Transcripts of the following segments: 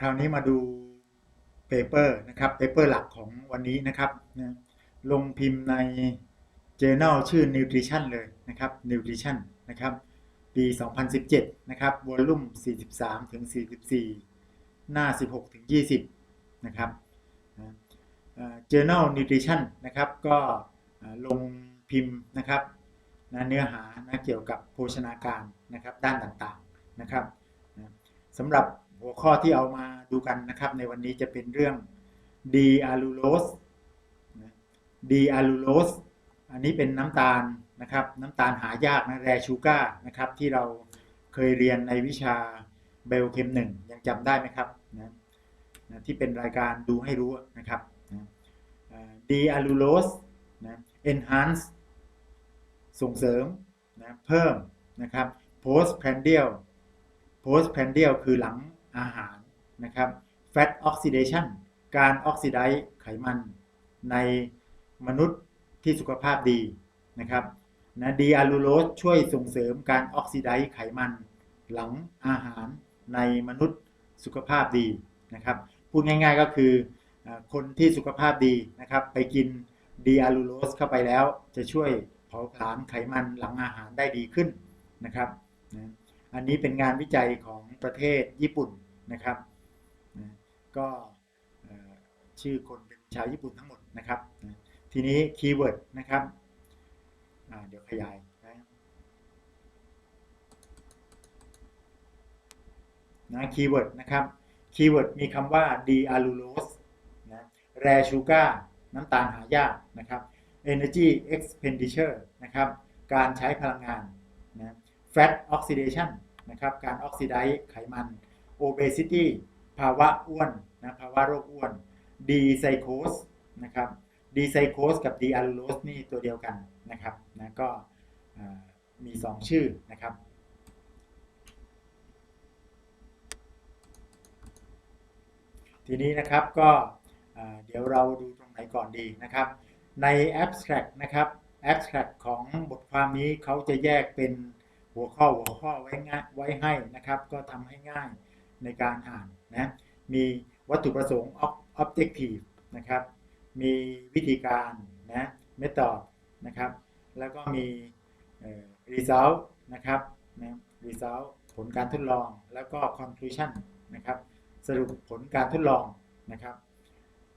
คราวนี้มาดูเปเปอร์นะครับเปเปอร์หลักของวันนี้นะครับนะลงพิมพ์ใน Journal ชื่อ Nutrition เลยนะครับ Nutrition นะครับ ปี 2017 นะครับวอลลุ่ม 43 ถึง 44 หน้า 16 ถึง 20 นะครับนเอ่อ Journal Nutrition นะครับก็ลงพิมพ์นะครับนะเนื้อหานะเกี่ยวกับโภชนาการนะครับด้านต่างๆนะครับสำหรับ หัวข้อที่เอามาดูกันนะครับ ในวันนี้จะเป็นเรื่อง d a l l u l o s e นะ d a l l u l o s e อันนี้เป็นน้ำตาลนะครับ น้ำตาลหายากนะแรชูก้านะครับ ที่เราเคยเรียนในวิชาไบโอเคมหนึ่งยังจำได้ไหมครับนะนะที่เป็นรายการดูให้รู้นะครับดีอะลูโลสนะ enhance ส่งเสริมนะเพิ่มนะครับ post prandial post prandial คือหลัง อาหารนะครับ fat oxidation การออกซิไดซ์ไขมันในมนุษย์ที่สุขภาพดีนะครับนะดีอะลูโลสช่วยส่งเสริมการออกซิไดซ์ไขมัน หลังอาหารในมนุษย์สุขภาพดีนะครับพูดง่ายๆก็คือคนที่สุขภาพดีนะครับ ไปกินดีอะลูโลสเข้าไปแล้ว จะช่วยเผาผลาญไขมันหลังอาหารได้ดีขึ้นนะครับนะอันนี้เป็นงานวิจัยของประเทศญี่ปุ่น นะครับนะก็ชื่อคนเป็นชาวญี่ปุ่นทั้งหมดนะครับนะทีนี้คีย์เวิร์ดนะครับเดี๋ยวขยายนะนะคีย์เวิร์ดนะครับคีย์เวิร์ดมีคำว่า d a l u l o s e นะ rare sugar น้ำตาลหายากนะครับ energy expenditure นะครับการใช้พลังงานนะ fat oxidation นะครับการออกซิไดซ์ไขมัน obesity ภาวะอ้วนนะภาวะโรคอ้วน d-psychose นะครับ d-psychose กับ d-allulose นี่ตัวเดียวกันนะครับนะก็มี 2 ชื่อนะครับทีนี้นะครับก็เดี๋ยวเราดูตรงไหนก่อนดีนะครับ ใน abstract นะครับ abstract ของบทความนี้เขาจะแยกเป็นหัวข้อหัวข้อไว้ง่ายไว้ให้นะครับ ก็ทำให้ง่าย ในการอ่านนะมีวัตถุประสงค์ objective นะครับ มีวิธีการนะ method นะครับ แล้วก็มีเอ่อ result นะครับนะ result ผลการทดลองแล้วก็ conclusion นะครับ สรุปผลการทดลองนะครับ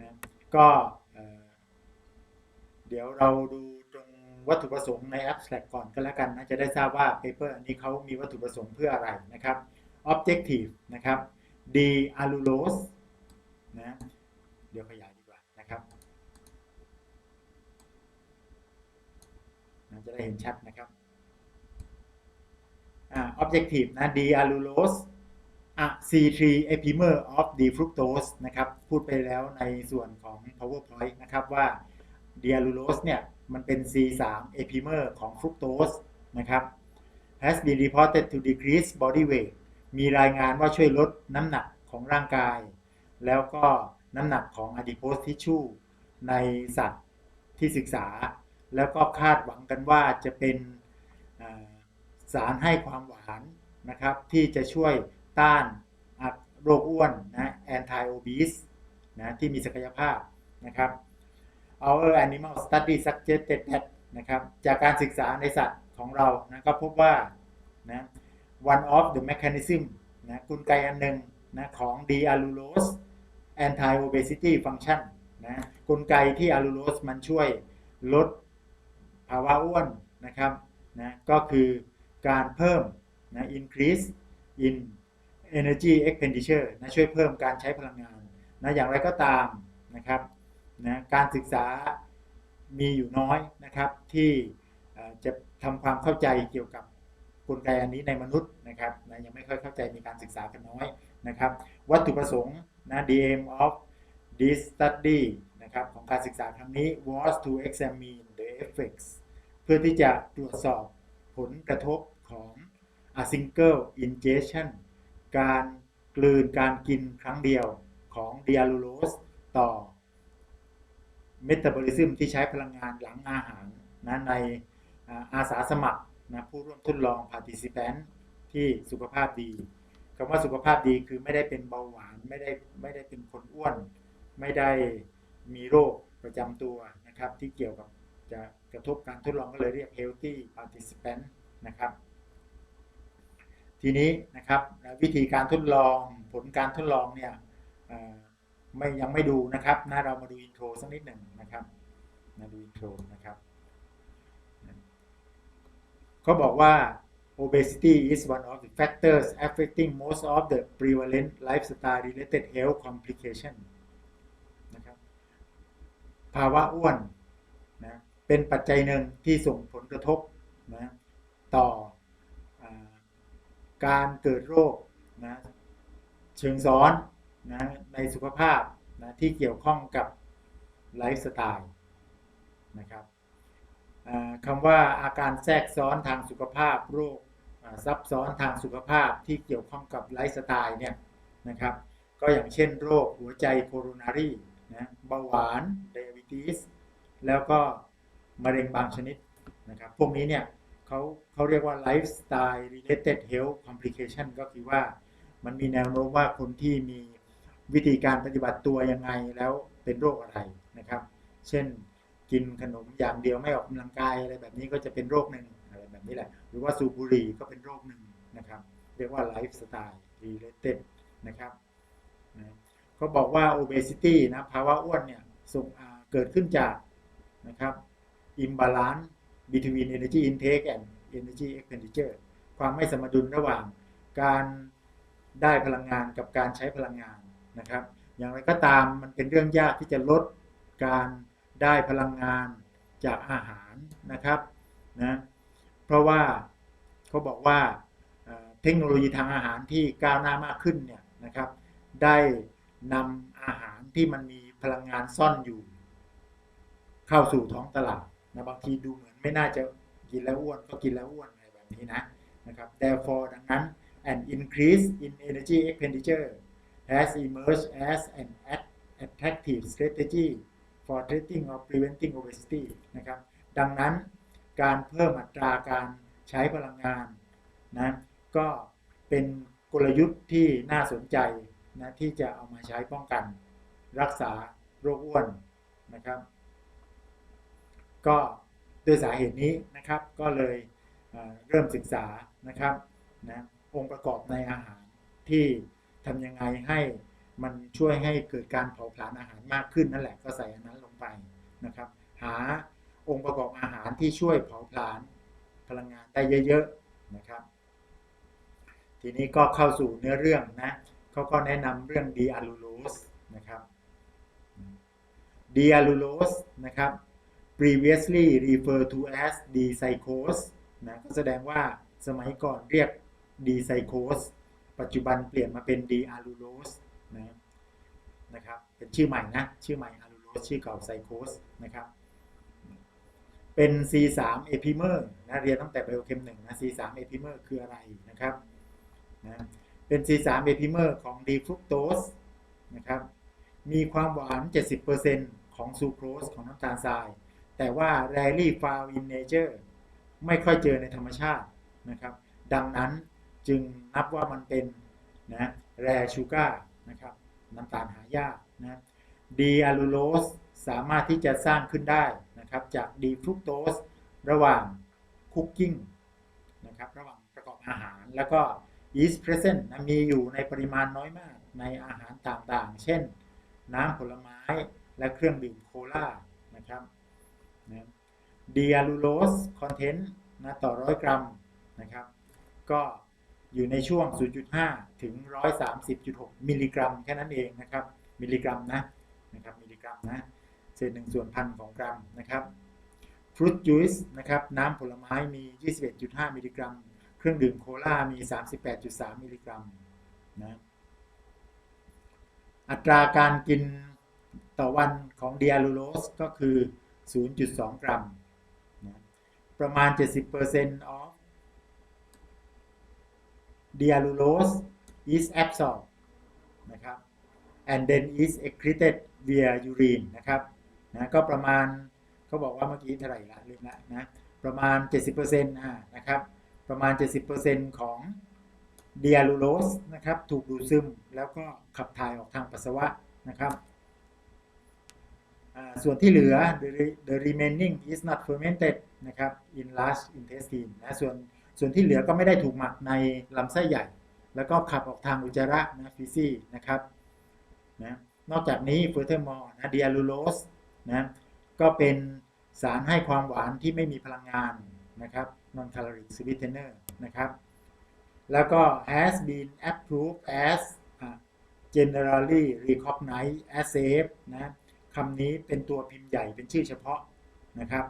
นะก็เดี๋ยวเราดูตรงวัตถุประสงค์ใน abstract ก่อนก็แล้วกันนะ จะได้ทราบว่า paper อันนี้เขามีวัตถุประสงค์เพื่ออะไรนะครับ objective นะครับ d allulose นะเดี๋ยวขยายดีกว่านะครับจะได้เห็นชัดนะครับอ่า objective นะ d allulose อะ C3 epimer of d fructose นะครับ พูดไปแล้วในส่วนของ powerpoint นะครับว่า d allulose เนี่ย มันเป็น C3 epimer ของ fructose นะครับ has been reported to decrease body weight มีรายงานว่าช่วยลดน้ำหนักของร่างกาย แล้วก็น้ำหนักของ adipose tissue ในสัตว์ที่ศึกษา แล้วก็คาดหวังกันว่าจะเป็นสารให้ความหวานนะครับ ที่จะช่วยต้านโรคอ้วนนะ anti obese นะที่มีศักยภาพนะครับ Our animal study suggested that นะครับจากการศึกษาในสัตว์ของเรานะก็พบว่านะ one of the mechanism นะกลไกอันหนึ่งนะของ d a l u l o s e anti obesity function นะกลไกที่ allulose มันช่วยลดภาวะอ้วนนะครับนะก็คือการเพิ่มนะ increase in energy expenditure นะช่วยเพิ่มการใช้พลังงานนะอย่างไรก็ตามนะครับนะการศึกษามีอยู่น้อยนะครับที่จะทำความเข้าใจเกี่ยวกับ กลไกอันนี้ในมนุษย์นะครับนะยังไม่ค่อยเข้าใจมีการศึกษากันน้อยนะครับ วัตถุประสงค์นะ the aim of this study นะครับของการศึกษาครั้งนี้ was to examine the effects เพื่อที่จะตรวจสอบผลกระทบของ a single ingestion การกลืนการกินครั้งเดียวของ d i a l u l o s e ต่อเมตาบอลิซึมที่ใช้พลังงานหลังอาหารนะในอาสาสมัคร นะผู้ร่วมทดลอง participant ที่สุขภาพดีคำว่าสุขภาพดีคือไม่ได้เป็นเบาหวานไม่ได้ไม่ได้เป็นคนอ้วน ไม่ได้มีโรคประจำตัวนะครับที่เกี่ยวกับจะกระทบการทดลองก็เลยเรียก healthy participant นะครับทีนี้นะครับวิธีการทดลองผลการทดลองเนี่ยไม่ยังไม่ดูนะครับนะเรามาดูอินโทรสักนิดหนึ่งนะครับมาดูอินโทรนะครับ เขาบอกว่า obesity is one of the factors affecting most of the prevalent lifestyle related health complication นะครับภาวะอ้วนนะเป็นปัจจัยหนึ่งที่ส่งผลกระทบนะต่ออการเกิดโรคนะเชิงซ้อนนะในสุขภาพนะที่เกี่ยวข้องกับไลฟ์สไตล์นะครับ คำว่าอาการแทรกซ้อนทางสุขภาพโรคซับซ้อนทางสุขภาพที่เกี่ยวข้องกับไลฟ์สไตล์เนี่ยนะครับก็อย่างเช่นโรคหัวใจโคโรนารีนะเบาหวานไดอะบิติสแล้วก็มะเร็งบางชนิดนะครับพวกนี้เนี่ยเขาเขาเรียกว่า lifestyle related health complication ก็คือว่ามันมีแนวโน้มว่าคนที่มีวิธีการปฏิบัติตัวยังไงแล้วเป็นโรคอะไรนะครับ เช่น กินขนมอย่างเดียวไม่ออกกำลังกายอะไรแบบนี้ก็จะเป็นโรคหนึ่งอะไรแบบนี้แหละ หรือว่าสูบบุหรี่ก็เป็นโรคหนึ่งนะครับ เรียกว่า lifestyle related นะครับนะเขาบอกว่า obesity นะภาวะอ้วนเนี่ยส่งเกิดขึ้นจากนะครับ imbalance between energy intake and energy expenditure ความไม่สมดุลระหว่างการได้พลังงานกับการใช้พลังงานนะครับ อย่างไรก็ตามมันเป็นเรื่องยากที่จะลดการ ได้พลังงานจากอาหารนะครับนะเพราะว่าเขาบอกว่าเทคโนโลยีทางอาหารที่ก้าวหน้ามากขึ้นเนี่ยนะครับ ได้นำอาหารที่มันมีพลังงานซ่อนอยู่ เข้าสู่ท้องตลาดนะบางทีดูเหมือนไม่น่าจะกินแล้วอ้วนก็กินแล้วอ้วนอะไรแบบนี้นะนะครับ therefore ดังนั้น an increase in energy expenditure has emerged as an attractive strategy for treating or preventing obesity นะครับ ดังนั้นการเพิ่มอัตราการใช้พลังงานนะก็เป็นกลยุทธ์ที่น่าสนใจนะที่จะเอามาใช้ป้องกัน รักษาโรคอ้วนนะครับ ก็ด้วยสาเหตุนี้นะครับก็เลยเเริ่มศึกษานะครับนะองค์ประกอบในอาหารที่ทำยังไงให้ มันช่วยให้เกิดการเผาผลาญอาหารมากขึ้นนั่นแหละก็ใส่อันนั้นลงไปนะครับ หาองค์ประกอบอาหารที่ช่วยเผาผลาญพลังงานได้เยอะๆนะครับ ทีนี้ก็เข้าสู่เนื้อเรื่องนะเขาก็แนะนำเรื่องดีอะลูโลสนะครับดีอะลูโลสนะครับ previously referred to as d c y c l o s นะก็แสดงว่าสมัยก่อนเรียก D-cyclose ปัจจุบันเปลี่ยนมาเป็น D-allulose นะนะครับเป็นชื่อใหม่นะ ชื่อใหม่ allulose ชื่อเก่า cyclose นะครับเป็น C3 epimer นะเรียนตั้งแต่ไบโอเคมหนึ่งนะ C3 epimer คืออะไรนะครับนะเป็น C3 epimer ของ D fructose นะครับมีความหวาน 70%ของซูโครสของน้ำตาลทราย แต่ว่า rarely found in nature ไม่ค่อยเจอในธรรมชาตินะครับ ดังนั้นจึงนับว่ามันเป็นนะ rare sugar นะครับน้ำตาลหายากนะดีอะลูโลสสามารถที่จะสร้างขึ้นได้นะครับจากดีฟรุกโตสระหว่างคุกกิ้งนะครับระหว่างประกอบอาหารแล้วก็ yeast present นะมีอยู่ในปริมาณน้อยมากในอาหารต่างๆ เช่น น้ำผลไม้และเครื่องดื่มโคลานะครับนะดีอะลูโลสคอนเทนต์นะต่อ100กรัมนะครับก็ อยู่ในช่วง 0.5 ถึง 130.6 มิลลิกรัมแค่นั้นเองนะครับ มิลลิกรัมนะนะครับ มิลลิกรัมนะ เศษหนึ่งส่วนพันของกรัมนะครับฟรุตจูสนะครับ น้ำผลไม้มี 21.5 มิลลิกรัม เครื่องดื่มโคลามี 38.3 มิลลิกรัมนะอัตราการกินต่อวันของเดียลูโลสก็คือ 0.2 กรัมนะประมาณ 70% of diallulose is absorbed นะครับ and then is excreted via urine นะครับนะก็ประมาณเขาบอกว่าเมื่อกี้เท่าไหร่ละลืมละนะประมาณ 70%อ่านะครับประมาณ 70%ของเดียลูโลสนะครับถูกดูดซึมแล้วก็ขับถ่ายออกทางปัสสาวะนะครับอ่าส่วนที่เหลือ the, re- the remaining is not fermented นะครับ in large intestine นะส่วน ส่วนที่เหลือก็ไม่ได้ถูกหมักในลำไส้ใหญ่ แล้วก็ขับออกทางอุจจาระนะฟีซี่นะครับนะนอกจากนี้ furthermore นะ diallulose นะก็เป็นสารให้ความหวานที่ไม่มีพลังงานนะครับ non caloric sweetener นะครับแล้วก็ has been approved as generally recognized as safe นะคำนี้เป็นตัวพิมพ์ใหญ่เป็นชื่อเฉพาะนะครับ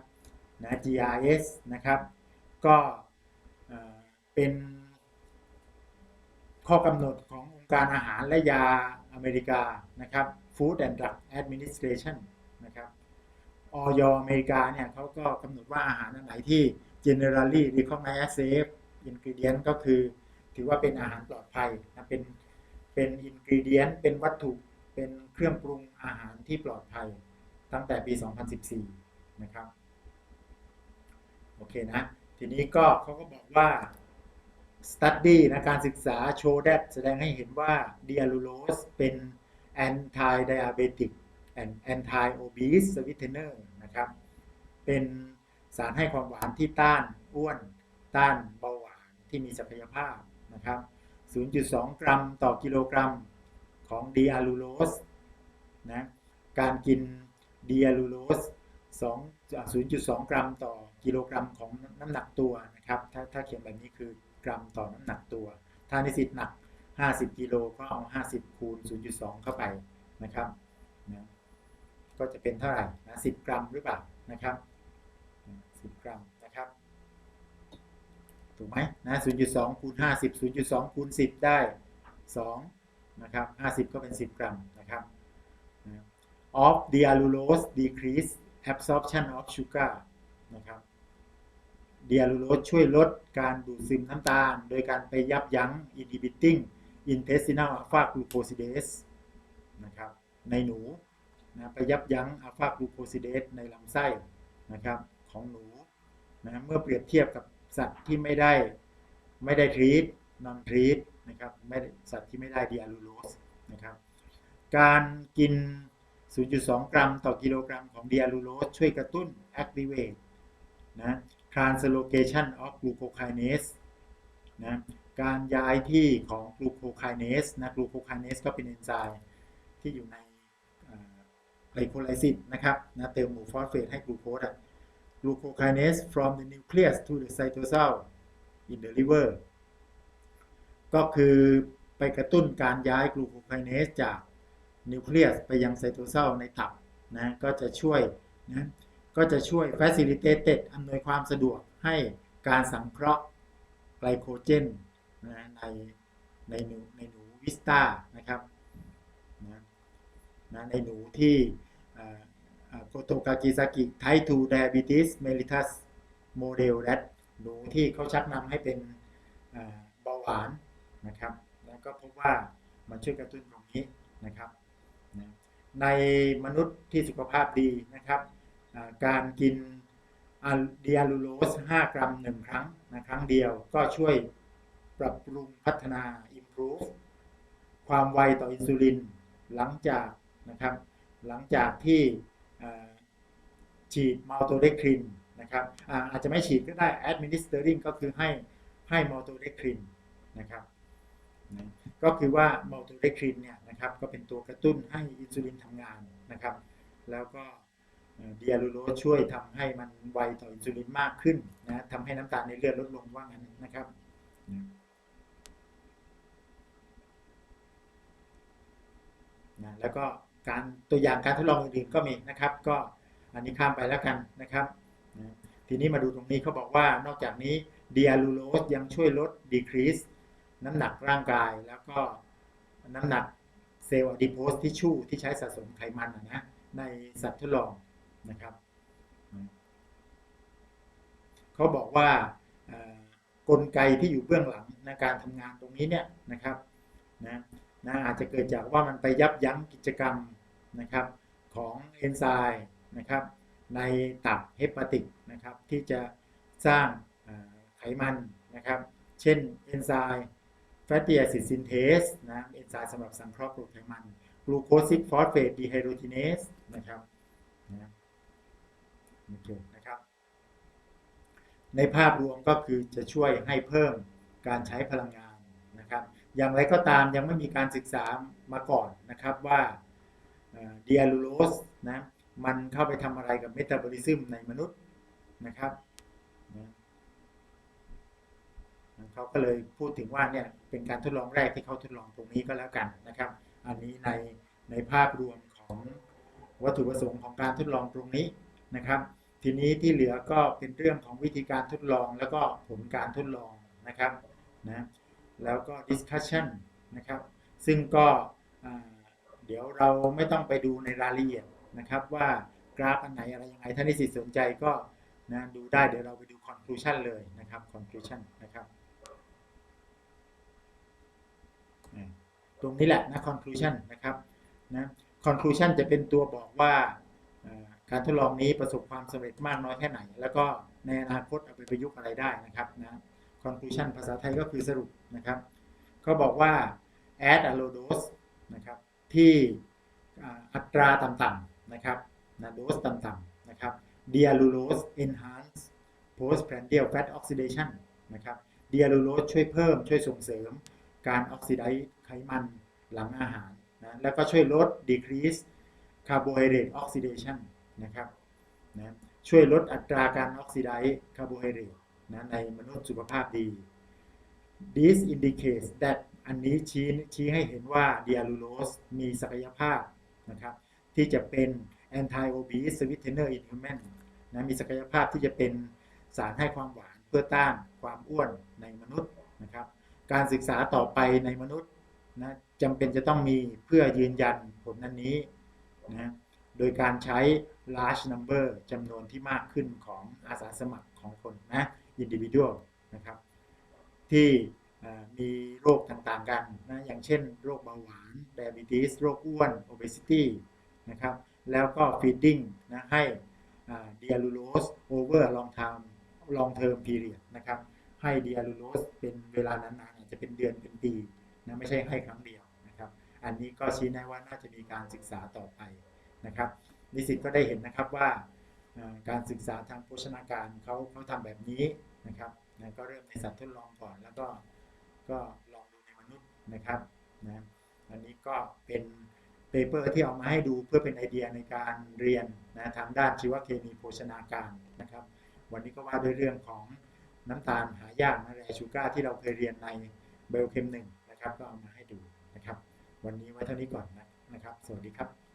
นะ GRS นะครับ ก็ เป็นข้อกำหนดขององค์การอาหารและยาอเมริกานะครับ Food and Drug Administration นะครับออยอเมริกาเนี่ยเขาก็กำหนดว่าอาหารอันไหนที่ generally recognized as safe ingredient ก็คือ ถือว่าเป็นอาหารปลอดภัยนะเป็นเป็น ingredient เป็นวัตถุเป็นเครื่องปรุงอาหารที่ปลอดภัย ตั้งแต่ปี 2014 นะครับ โอเคนะ ทีนี้ก็เขาก็บอกว่า study นะการศึกษา show that แสดงให้เห็นว่า diallulose เป็น anti diabetic and anti obese sweetener นะครับ เป็นสารให้ความหวานที่ต้านอ้วน ต้านเบาหวานที่มีศักยภาพนะครับ 0.2 กรัมต่อกิโลกรัมของดีอะลูโลสนะ การกินดีอะลูโลส2อ่า0.2 กรัมต่อกิโลกรัมของน้ำหนักตัวนะครับ ถ้าถ้าเขียนแบบนี้คือ กรัมต่อน้ำหนักตัว ถ้านิสิตหนัก 50 กิโลก็เอา 50 คูณ 0.2 เข้าไปนะครับนะก็จะเป็นเท่าไหร่นะ10 กรัมหรือเปล่านะครับ 10 กรัมนะครับ ถูกไหมนะ0.2 คูณ 50 0.2 คูณ 10 ได้ 2 นะครับ 50 ก็เป็น 10 กรัมนะครับ of diallulose decrease absorption of sugar นะครับ diallulose ช่วยลดการดูดซึมน้ำตาล โดยการไปยับยั้ง inhibiting intestinal alpha glucosidase นะครับในหนูนะไปยับยั้ง alpha glucosidase ในลำไส้นะครับของหนูนะเมื่อเปรียบเทียบกับสัตว์ที่ไม่ได้ไม่ได้ทรีต non treat นะครับไม่สัตว์ที่ไม่ได้ดีอะลูโลสนะครับการกิน 0.2 กรัมต่อกิโลกรัมของดีอะลูโลสช่วยกระตุ้น activate นะ translocation of glucokinase นะการย้ายที่ของ glucokinase นะ glucokinase ก็เป็นเอนไซม์ที่อยู่ในไกลโคไลซิสนะครับนะเติมหมู่ฟอสเฟตให้กลูโคสอะ glucokinase from the nucleus to the cytosol in the liver ก็คือไปกระตุ้นการย้ายกลูโคไคเนสจากนิวเคลียสไปยังไซโตเซลในตับนะก็จะช่วยนะ ก็จะช่วย facilitated อำนวยความสะดวกให้การสังเคราะห์ไกลโคเจนนะในในหนูในหนูวิสตานะครับนะนะในหนูที่โกโตกากิซากิไททูไดอะบิติสเมลิทัสโมเดลแรดหนูที่เขาชักนำให้เป็นเบาหวานนะครับแล้วก็พบว่ามันช่วยกระตุ้นตรงนี้นะครับนะในมนุษย์ที่สุขภาพดีนะครับ การกินอะดีอะลูโลส 5 กรัม 1 ครั้งนะครั้งเดียวก็ช่วยปรับปรุงพัฒนา improve ความไวต่ออินซูลินหลังจากนะครับหลังจากที่ฉีดมัลโตเดครินนะครับอาจจะไม่ฉีดก็ได้ administering ก็คือให้ให้มัลโตเดครินนะครับนะก็คือว่ามัลโตเดครินเนี่ยนะครับก็เป็นตัวกระตุ้นให้อินซูลินทำงานนะครับ แล้วก็ เดียลูโรสช่วยทำให้มันไวต่ออินซูลินมากขึ้นนะทำให้น้ำตาลในเลือดลดลงว่างั้นนะครับนะแล้วก็การตัวอย่างการทดลองอื่นๆก็มีนะครับ ก็อันนี้ข้ามไปแล้วกันนะครับนะทีนี้มาดูตรงนี้เขาบอกว่านอกจากนี้เดียลูโรสยังช่วยลด decrease น้ำหนักร่างกายแล้วก็น้ำหนักเซลล์อะดิโพสทิชชูที่ใช้สะสมไขมันนะในสัตว์ทดลอง นะครับ เขาบอกว่ากลไกที่อยู่เบื้องหลังในการทำงานตรงนี้เนี่ยนะครับนะนะอาจจะเกิดจากว่ามันไปยับยั้งกิจกรรมนะครับของเอนไซม์นะครับในตับเฮปาติกนะครับที่จะสร้างไขมันนะครับ เช่นเอนไซม์ fatty acid synthase นะเอนไซม์สำหรับสังเคราะห์กรดไขมัน glucosic phosphate dehydrogenase นะครับ นะครับ ในภาพรวมก็คือจะช่วยให้เพิ่มการใช้พลังงานนะครับ อย่างไรก็ตามยังไม่มีการศึกษามาก่อนนะครับว่าเดียลูโลสนะมันเข้าไปทำอะไรกับเมตาบอลิซึมในมนุษย์นะครับนะเขาก็เลยพูดถึงว่าเนี่ยเป็นการทดลองแรกที่เขาทดลองตรงนี้ก็แล้วกันนะครับ อันนี้ในในภาพรวมของวัตถุประสงค์ของการทดลองตรงนี้นะครับ ทีนี้ที่เหลือก็เป็นเรื่องของวิธีการทดลองแล้วก็ผลการทดลองนะครับนะแล้วก็ discussion นะครับซึ่งก็เดี๋ยวเราไม่ต้องไปดูในรายละเอียดนะครับว่ากราฟอันไหนอะไรยังไงถ้านิสิตสนใจก็นะดูได้เดี๋ยวเราไปดู conclusion เลยนะครับ conclusion นะครับตรงนี้แหละนะ conclusion นะครับนะ conclusion จะเป็นตัวบอกว่า การทดลองนี้ประสบความสำเร็จมากน้อยแค่ไหน แล้วก็ในอนาคตเอาไปประยุกต์อะไรได้นะครับนะ conclusion ภาษาไทยก็คือสรุปนะครับเขาบอกว่า add a low dose นะครับที่อัตราต่ำๆนะครับนะโดสต่ำๆนะครับ dialulose enhance postprandial fat oxidation นะครับ dialulose ช่วยเพิ่มช่วยส่งเสริมการออกซิไดซ์ไขมันหลังอาหารนะแล้วก็ช่วยลด decrease carbohydrate oxidation นะครับนะช่วยลดอัตราการออกซิไดซ์คาร์โบไฮเดรตนะในมนุษย์สุขภาพดี This indicates that อันนี้ชี้ชี้ให้เห็นว่า diallulose มีศักยภาพนะครับที่จะเป็น anti obese sweetener in human นะมีศักยภาพที่จะเป็นสารให้ความหวานเพื่อต้านความอ้วนในมนุษย์นะครับการศึกษาต่อไปในมนุษย์นะจำเป็นจะต้องมีเพื่อยืนยันผลนั้นนี้นะ โดยการใช้ large number จำนวนที่มากขึ้นของอาสาสมัครของคนนะ individual นะครับ ที่มีโรคต่างๆกันนะอย่างเช่นโรคเบาหวาน diabetes โรคอ้วน obesity นะครับ แล้วก็ feeding นะให้ dialulose over long term long term period นะครับ ให้ diallulose เป็นเวลานานๆอาจจะเป็นเดือนเป็นปีนะไม่ใช่ให้ครั้งเดียวนะครับ อันนี้ก็ชี้แนะว่าน่าจะมีการศึกษาต่อไป นะครับนิสิตก็ได้เห็นนะครับว่าการศึกษาทางโภชนาการเขาเขาทำแบบนี้นะครับนะก็เริ่มในสัตว์ทดลองก่อน แล้วก็ก็ลองดูในมนุษย์นะครับนะอันนี้ก็เป็นเปเปอร์ที่เอามาให้ดูเพื่อเป็นไอเดียในการเรียนนะทางด้านชีวเคมีโภชนาการนะครับ วันนี้ก็ว่าด้วยเรื่องของน้ำตาลหายากนะแรชูการ์ที่เราเคยเรียนในเบลเคมหนึ่งนะครับก็เอามาให้ดูนะครับ วันนี้ไว้เท่านี้ก่อนนะครับ สวัสดีครับ